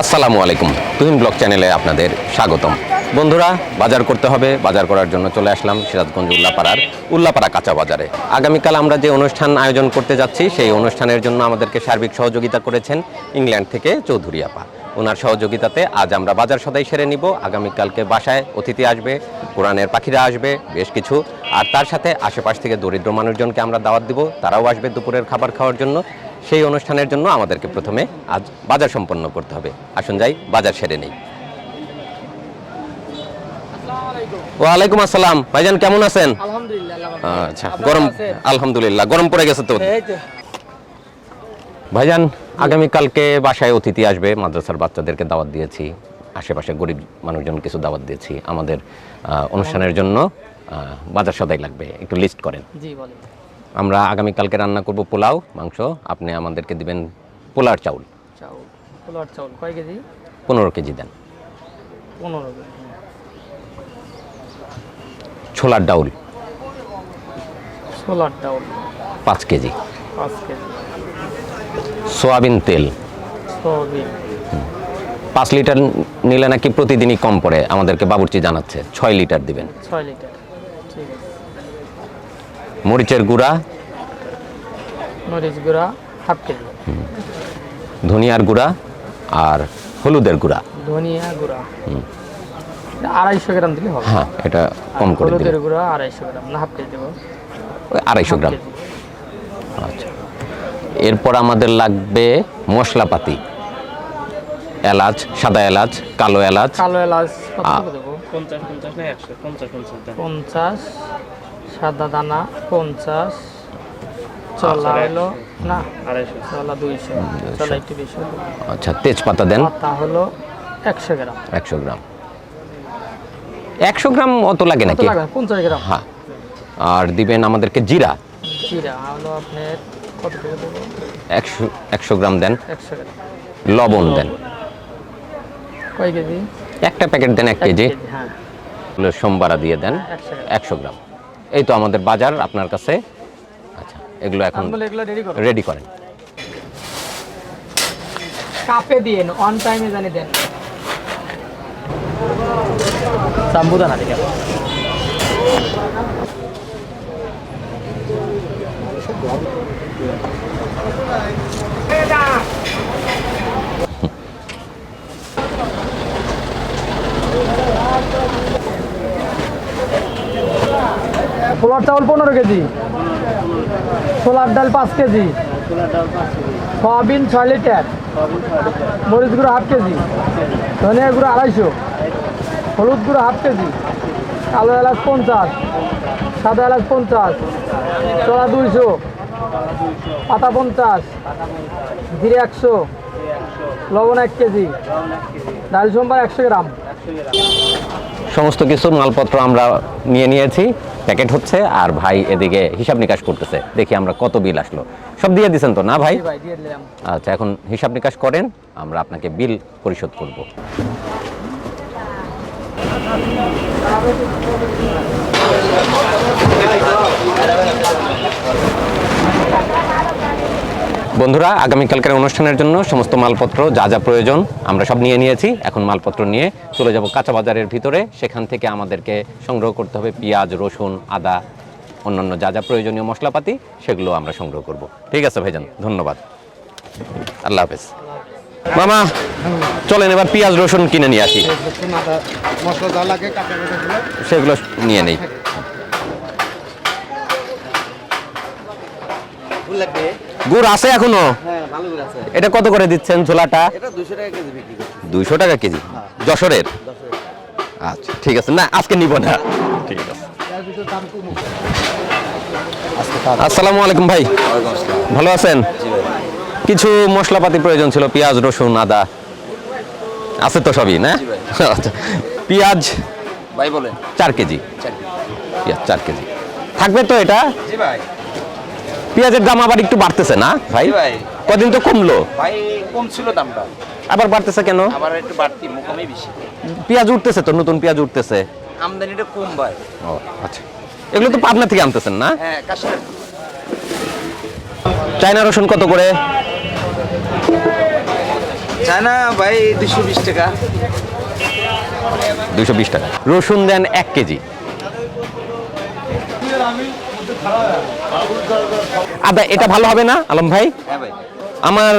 আসসালামু আলাইকুম। তুহিন ব্লগ চ্যানেলে আপনাদের স্বাগতম। বন্ধুরা, বাজার করতে হবে। বাজার করার জন্য চলে আসলাম সিরাজগঞ্জ উল্লাপাড়ার উল্লাপাড়া কাঁচা বাজারে। আগামীকাল আমরা যে অনুষ্ঠান আয়োজন করতে যাচ্ছি, সেই অনুষ্ঠানের জন্য আমাদেরকে সার্বিক সহযোগিতা করেছেন ইংল্যান্ড থেকে চৌধুরী আপা। ওনার সহযোগিতাতে আজ আমরা বাজার সদাই সেরে নিব। আগামীকালকে বাসায় অতিথি আসবে, কোরআনের পাখিরা আসবে, বেশ কিছু। আর তার সাথে আশেপাশ থেকে দরিদ্র মানুষজনকে আমরা দাওয়াত দিব। তারাও আসবে দুপুরের খাবার খাওয়ার জন্য। সেই অনুষ্ঠানের জন্য আমাদেরকে প্রথমে আজ বাজার সম্পন্ন করতে হবে। আসুন যাই বাজার সেরে নেই। ওয়ালাইকুম আসসালাম। ভাইজান কেমন আছেন। আচ্ছা গরম আলহামদুলিল্লাহ গরম পড়ে গেছে তো। ভাইজান আগামীকালকে বাসায় অতিথি আসবে মাদ্রাসার বাচ্চাদেরকে দাওয়াত দিয়েছি। আশেপাশে গরিব মানুষজন কিছু দাওয়াত দিয়েছি। আমাদের অনুষ্ঠানের জন্য আহ, বাজার সদাই লাগবে। একটু লিস্ট করেন। জি বলেন। আমরা আগামীকালকে রান্না করব পোলাও। মাংস আপনি আমাদেরকে দিবেন পোলার চাউল। চাউল পোলার চাউল কয় কেজি? পনেরো কেজি দেন। পনেরো ছোলার ডাউল। ছোলার ডাউল। পাঁচ কেজি। পাঁচ কেজি। সোয়াবিন তেল। সয়াবিন। পাঁচ লিটার নিলে নাকি প্রতিদিনই কম পড়ে আমাদেরকে বাবুর্চি জানাচ্ছে। ছয় লিটার দিবেন। ছয় লিটার। মরিচের গুঁড়া। মরিচ গুঁড়া হাফ কেজি। ধনিয়ার গুঁড়া আর হলুদের গুঁড়া। ধনিয়া গুঁড়া। এটা আড়াইশো গ্রাম দিলে হবে। হ্যাঁ এটা কম করে হলুদের গুঁড়া আড়াইশো গ্রাম না হাফ কেজি দেবো। আড়াইশো গ্রাম। আচ্ছা। এরপর আমাদের লাগবে মশলাপাতি। এলাচ সাদা এলাচ কালো এলাচ। কালো এলাচ কত দেবো? পঞ্চাশ পঞ্চাশ না একশো পঞ্চাশ পঞ্চাশ দেন। পঞ্চাশ। সাদা দানা পঞ্চাশ চলা আচ্ছা, হলো না আড়াইশো। চলা দুইশো চলা একটু বেশি আচ্ছা তেজপাতা দেন। পাতা হলো একশো গ্রাম। একশো গ্রাম। একশো গ্রাম অত লাগে কত নাকি? পঞ্চাশ গ্রাম। হ্যাঁ। আর দিবেন আমাদেরকে জিরা? জিরা হলো আপনার কত একশো একশো গ্রাম দেন। লবণ দেন। কয় কেজি? একটা প্যাকেট দেন এক কেজি। হ্যাঁ। সোমবারা দিয়ে দেন। একশো গ্রাম। এই তো আমাদের বাজার আপনার কাছে। আচ্ছা এগুলো এখন তাহলে এগুলো রেডি করেন। কাপে দিয়েন অন টাইমে জানি দেন। সাম্বুদানা দিকে। চাউল পনেরো কেজি। ছোলার ডাল পাঁচ কেজি। সয়াবিন ছয় লিটার। মরিচ গুঁড়ো হাফ কেজি। ধনিয়া গুঁড়ো আড়াইশো। হলুদ গুঁড়ো হাফ কেজি। কালো এলাচ পঞ্চাশ। সাদা এলাচ পঞ্চাশ। চড়া দুইশো। পাতা পঞ্চাশ। জিরে একশো। লবণ এক কেজি। ডাল সোমবার একশো গ্রাম। সমস্ত কিছু মালপত্র আমরা নিয়ে নিয়েছি। প্যাকেট হচ্ছে আর ভাই এদিকে হিসাব নিকাশ করতেছে। দেখি আমরা কত বিল আসলো। সব দিয়ে দিচ্ছেন তো না ভাই? আচ্ছা এখন হিসাব নিকাশ করেন আমরা আপনাকে বিল পরিশোধ করব। বন্ধুরা আগামীকালকের অনুষ্ঠানের জন্য সমস্ত মালপত্র যা যা প্রয়োজন আমরা সব নিয়ে নিয়েছি। এখন মালপত্র নিয়ে চলে যাব কাঁচা বাজারের ভিতরে। সেখান থেকে আমাদেরকে সংগ্রহ করতে হবে পেঁয়াজ রসুন আদা অন্যান্য যা যা প্রয়োজনীয় মশলাপাতি সেগুলো আমরা সংগ্রহ করব। ঠিক আছে ভাইজান ধন্যবাদ। আল্লাহ হাফেজ। মামা চলেন এবার পেঁয়াজ রসুন কিনে নিয়ে আসি। সেগুলো নিয়ে নেই ফুল লাগবে গুড় আছে এখনও? হ্যাঁ ভালো করে আছে। এটা কত করে দিচ্ছেন ছোলাটা? এটা দুশো টাকা কেজি বিক্রি করছি। দুইশো টাকা কেজি? যশোরের? আচ্ছা ঠিক আছে। না আজকে নিব না। ঠিক আছে। আসসালামু আলাইকুম ভাই। ভালো আছেন? কিছু মশলাপাতি প্রয়োজন ছিল পেঁয়াজ রসুন আদা। আছে তো সবই না? আচ্ছা পেঁয়াজ ভাই বলেন। চার কেজি। পেঁয়াজ চার কেজি। থাকবে তো এটা? জি ভাই। পেঁয়াজের দাম আবার একটু বাড়তেছে না ভাই? ভাই। কদিন তো কমলো। ভাই কম ছিল দামটা। আবার বাড়তেছে কেন? আবার একটু বাড়তি মুখমে বেশি। পেঁয়াজ উঠতেছে তো নতুন পেঁয়াজ উঠতেছে। আমদানিটা কম ভাই। ও আচ্ছা। এগুলো তো পাবনা থেকে আনতেছেন না? হ্যাঁ কাশ্মীর। চায়না রসুন কত করে? চায়না ভাই দুশো বিশ টাকা। দুইশো বিশ টাকা। রসুন দেন এক কেজি। আদা এটা ভালো হবে না আলম ভাই? হ্যাঁ আমার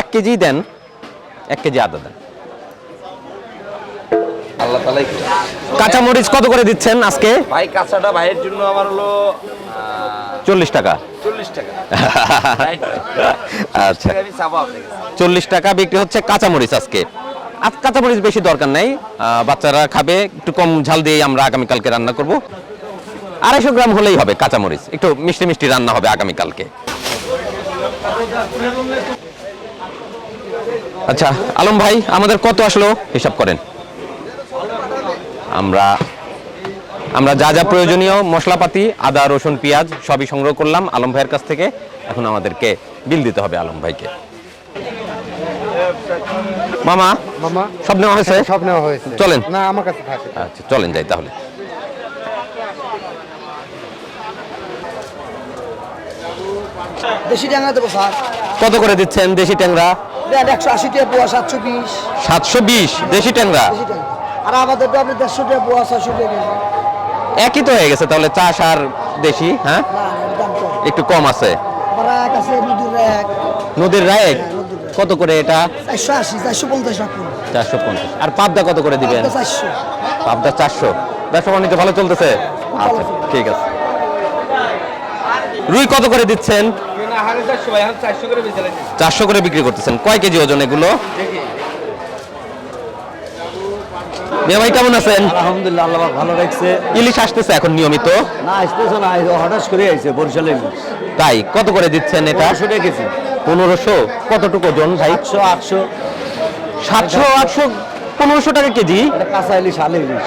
এক কেজি দেন এক কেজি আদা দেন। তালাই কাঁচামরিচ কত করে দিচ্ছেন আজকে? ভাই কাঁচাটা ভাইয়ের জন্য আমার হলো চল্লিশ টাকা। চল্লিশ টাকা। আচ্ছা। চল্লিশ টাকা বিক্রি হচ্ছে কাঁচামরিচ আজকে। আজ কাঁচামরিচ বেশি দরকার নাই। বাচ্চারা খাবে একটু কম ঝাল দিয়ে আমরা আগামীকালকে রান্না করব। আড়াইশো গ্রাম হলেই হবে কাঁচামরিচ। একটু মিষ্টি মিষ্টি রান্না হবে আগামীকালকে। আচ্ছা আলম ভাই আমাদের কত আসলো? হিসাব করেন। আমরা আমরা যা যা প্রয়োজনীয় মশলাপাতি আদা রসুন পেঁয়াজ সবই সংগ্রহ করলাম আলম ভাইয়ের কাছ থেকে। এখন আমাদেরকে বিল দিতে হবে আলম ভাইকে। মামা মামা সব নেওয়া হয়েছে? সব নেওয়া হয়েছে। চলেন। না আমার কাছে আচ্ছা চলেন যাই তাহলে। দেশি ডাঙ্গা দেবো স্যার। কত করে দিচ্ছেন দেশি ট্যাংরা? একশো আশি টাকা পোয়া সাতশো বিশ। সাতশো বিশ দেশি ট্যাংরা? দেশি আর আমাদের তো আপনি দেড়শো টাকা পোয়া ছশো টাকা কেজি। একই তো হয়ে গেছে তাহলে চাষ আর দেশি হ্যাঁ? না না, এর দাম কম। একটু কম আছে। আমার এক আছে নদীর এক। নদীর রায়েক কত করে এটা? চারশো আশি চারশো পঞ্চাশ রাখুন চারশো পঞ্চাশ। আর পাবদা কত করে দিবেন? চারশো। পাবদা চারশো। ব্যবসা বাণিজ্য ভালো চলতেছে? আচ্ছা ঠিক আছে। রুই কত করে দিচ্ছেন? চারশো করে বিক্রি করতেছেন। কয় কেজি ওজন এগুলো? ভাই কেমন আছেন? আলহামদুলিল্লাহ আল্লাহ ভালো রাখছে। ইলিশ আসতেছে এখন নিয়মিত? না আসতেছে না হঠাৎ করে আইছে বরিশালে তাই কত করে দিচ্ছেন এটা? পনেরোশো কতটুকু ওজন ভাই? আটশো আটশো। সাতশো আটশো পনেরোশো টাকা কেজি? কাঁচা ইলিশ আলে ইলিশ।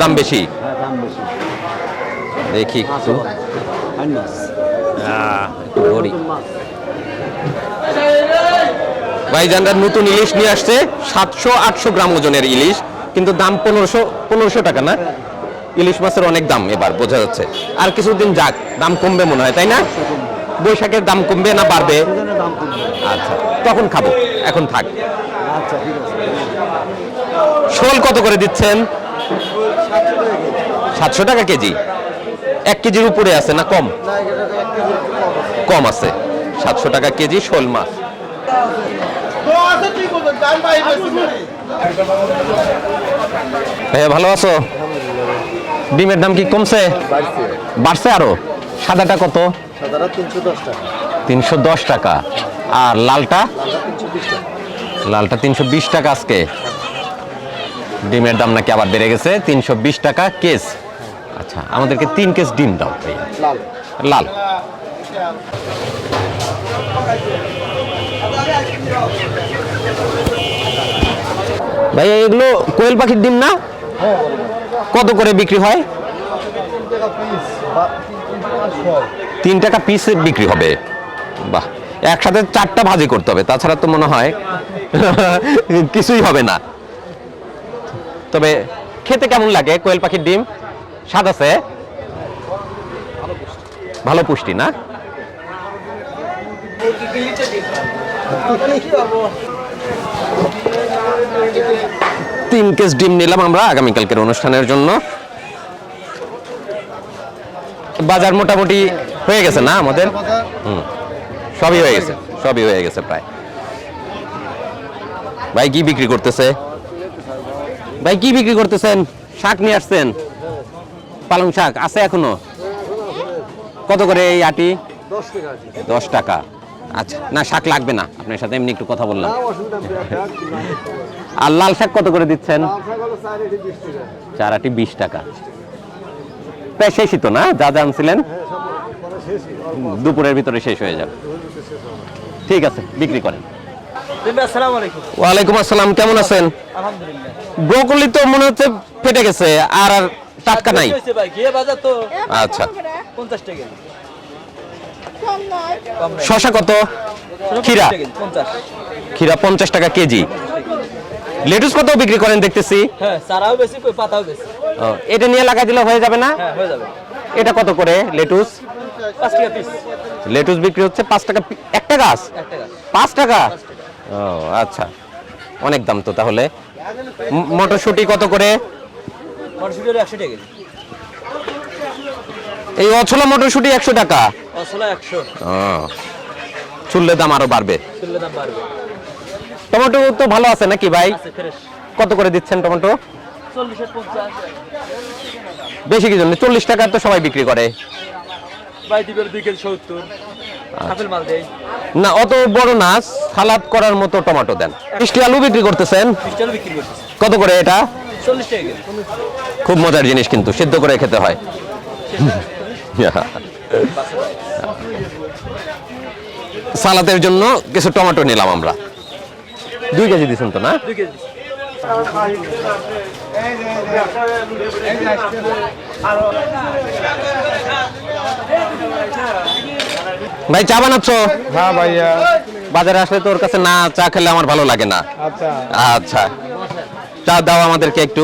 দাম বেশি? হ্যাঁ দাম বেশি। দেখি একটু? একটু ধরি ভাইজানরা নতুন ইলিশ নিয়ে আসছে সাতশো আটশো গ্রাম ওজনের ইলিশ কিন্তু দাম পনেরোশো পনেরোশো টাকা না? ইলিশ মাছের অনেক দাম এবার বোঝা যাচ্ছে। আর কিছুদিন যাক দাম কমবে মনে হয় তাই না? বৈশাখের দাম কমবে না বাড়বে? আচ্ছা তখন খাব এখন থাক। আচ্ছা ঠিক আছে। শোল কত করে দিচ্ছেন? সাতশো টাকা কেজি? এক কেজির উপরে আছে না কম? কম আছে। সাতশো টাকা কেজি শোল মাছ। ভাইয়া, ভালো আছো? ডিমের দাম কি কমছে? বাড়ছে আরও? সাদাটা কত? তিনশো দশ টাকা। আর লালটা? লালটা তিনশো বিশ টাকা আজকে। ডিমের দাম নাকি আবার বেড়ে গেছে, তিনশো বিশ টাকা কেস আচ্ছা আমাদেরকে তিন কেস ডিম দাও ভাইয়া। লাল। ভাইয়া এগুলো কোয়েল পাখির ডিম না? কত করে বিক্রি হয়? তিন টাকা পিস বিক্রি হবে। বাহ একসাথে চারটা ভাজি করতে হবে তাছাড়া তো মনে হয় কিছুই হবে না। তবে খেতে কেমন লাগে কোয়েল পাখির ডিম? স্বাদ আছে? ভালো পুষ্টি। না? তিন কেস ডিম নিলাম আমরা আগামীকালকের অনুষ্ঠানের জন্য। বাজার মোটামুটি হয়ে গেছে না আমাদের? হুম। সবই হয়ে গেছে, সবই হয়ে গেছে প্রায়। ভাই কি বিক্রি করতেছে? ভাই কি বিক্রি করতেছেন? শাক নিয়ে আসছেন? পালং শাক আছে এখনও? কত করে এই আটি? দশ টাকা। আচ্ছা না শাক লাগবে না। আপনার সাথে এমনি একটু কথা বললাম। আর লাল শাক কত করে দিচ্ছেন? চার আটি বিশ টাকা। প্রায় শেষই তো না? যা জানছিলেন দুপুরের ভিতরে শেষ হয়ে যাবে। ঠিক আছে বিক্রি করেন। ওয়ালাইকুম আসসালাম কেমন আছেন? আলহামদুলিল্লাহ। ব্রোকলি তো মনে হচ্ছে ফেটে গেছে আর আর টাটকা নাই? আচ্ছা। শশা কত? খিরা খিরা পঞ্চাশ। টাকা কেজি। লেটুস কত বিক্রি করেন দেখতেছি? হ্যাঁ এটা নিয়ে লাগাই দিলে হয়ে যাবে না? হ্যাঁ হয়ে যাবে। এটা কত করে লেটুস? লেটুস বিক্রি হচ্ছে পাঁচ টাকা একটা গাছ? পাঁচ টাকা? ও আচ্ছা। অনেক দাম তো তাহলে। মটরশুঁটি কত করে? মটরশুটির একশো টাকা এই অছলা মটরশুঁটি একশো টাকা? একশো। চুললে দাম আরও বাড়বে। চললে দাম বাড়বে। টমেটো তো ভালো আছে নাকি ভাই? কত করে দিচ্ছেন টমেটো? বেশি কি জন্য? চল্লিশ টাকা তো সবাই বিক্রি করে। দেয় না অত বড় না সালাদ করার মতো টমেটো দেন। মিষ্টি আলু বিক্রি করতেছেন? কত করে এটা? খুব মজার জিনিস কিন্তু সিদ্ধ করে খেতে হয়। সালাদের জন্য কিছু টমেটো নিলাম আমরা। দুই কেজি দিচ্ছেন তো না? ভাই চা বানাচ্ছ? হ্যাঁ ভাইয়া। বাজারে আসলে তোর কাছে না চা খেলে আমার ভালো লাগে না। আচ্ছা। আচ্ছা। চা দাও আমাদেরকে একটু।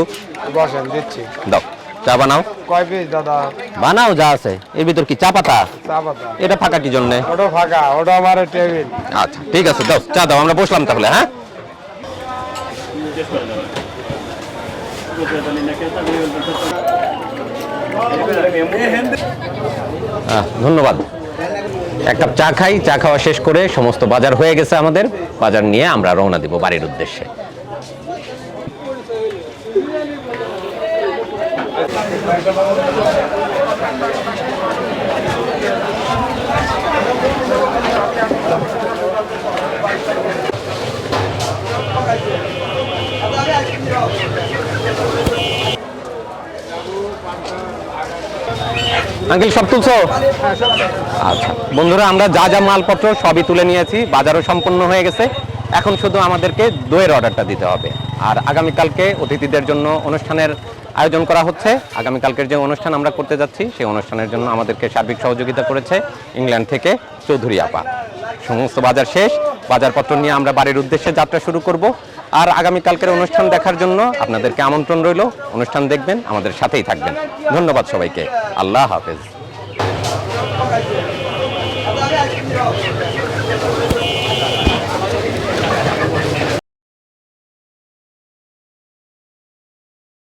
বসেন দিচ্ছি। দাও। চা বানাও। কয় পিস দাদা? বানাও যা আছে। এর ভিতর কি? চা পাতা? চা পাতা। এটা ফাঁকা কি জন্যে? ওটা ফাঁকা ওটা আমার টেবিল। আচ্ছা ঠিক আছে দাও চা দাও আমরা বসলাম তাহলে হ্যাঁ? ধন্যবাদ। এক কাপ চা খাই চা খাওয়া শেষ করে সমস্ত বাজার হয়ে গেছে আমাদের। বাজার নিয়ে আমরা রওনা দিব বাড়ির উদ্দেশ্যে। আঙ্কেল, সব তুলছো? আচ্ছা বন্ধুরা, আমরা যা যা মালপত্র সবই তুলে নিয়েছি, বাজারও সম্পন্ন হয়ে গেছে। এখন শুধু আমাদেরকে দইয়ের অর্ডারটা দিতে হবে। আর আগামীকালকে অতিথিদের জন্য অনুষ্ঠানের আয়োজন করা হচ্ছে। আগামীকালকের যে অনুষ্ঠান আমরা করতে যাচ্ছি, সেই অনুষ্ঠানের জন্য আমাদেরকে সার্বিক সহযোগিতা করেছে ইংল্যান্ড থেকে চৌধুরী আপা। সমস্ত বাজার শেষ, বাজারপত্র নিয়ে আমরা বাড়ির উদ্দেশ্যে যাত্রা শুরু করব। আর আগামীকালকের অনুষ্ঠান দেখার জন্য আপনাদেরকে আমন্ত্রণ রইল। অনুষ্ঠান দেখবেন, আমাদের সাথেই থাকবেন। ধন্যবাদ সবাইকে। আল্লাহ হাফেজ।